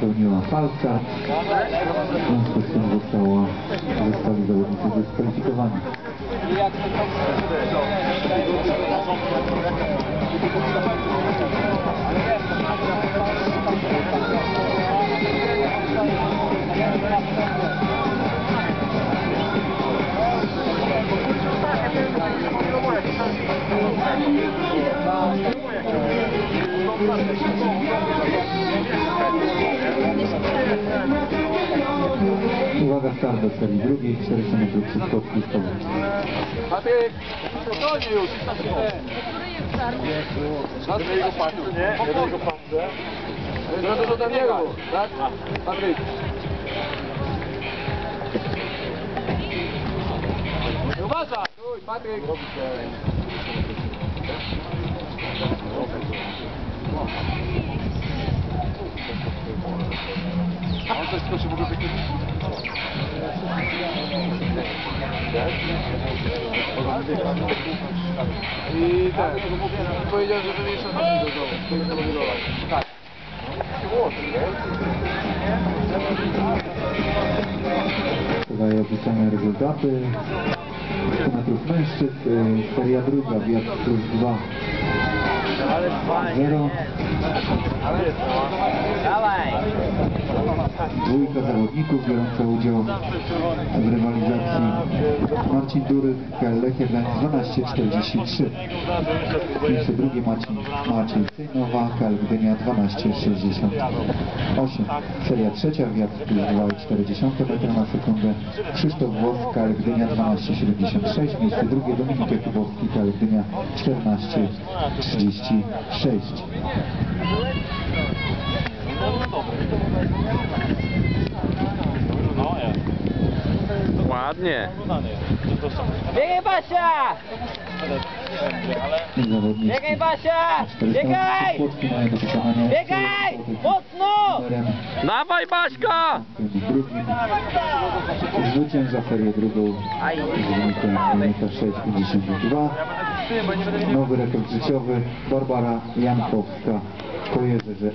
popełniła falstart. W związku z tym została, zostali zawodnicy dyskwalifikowani. Uwaga, start do serii drugiej, 400 metrów przy skokach stołów. Patryk, spokojnie już. Żadnego jego pasu, nie? Jednego pasu. Ale za dużo Daniego, tak? Patryk. Uważaj! Patryk! Coś skoczy w ogóle taki... I tak, powiedział, że wymiesza do domu, powinien zamodelować. Tak. Tutaj opisane rezultaty. 100 metrów mężczyzn, y, seria druga, wiatr plus 2. 0. Dawaj! Dwójka zawodników biorąca udział w rywalizacji. Marcin Duryk, KL Lechia Gdańsk 12.43. Miejsce drugie Maciej, Maciej Cyjnowa, KL Gdynia 12.68. Seria trzecia, wiatr plus 2,4 metra na sekundę. Krzysztof Włos, KL Gdynia 12.76. Miejsce drugie Dominik Jakubowski, KL Gdynia 14.36. Ładnie. Biegaj Basia! Biegaj Basia! 400 Biegaj! Biegaj! 400 złotych Mocno! Dawaj Baśka! Zwycięża serię drugą z wynikiem minuta 6,52. Nowy rekord życiowy Barbara Jankowska po jezerze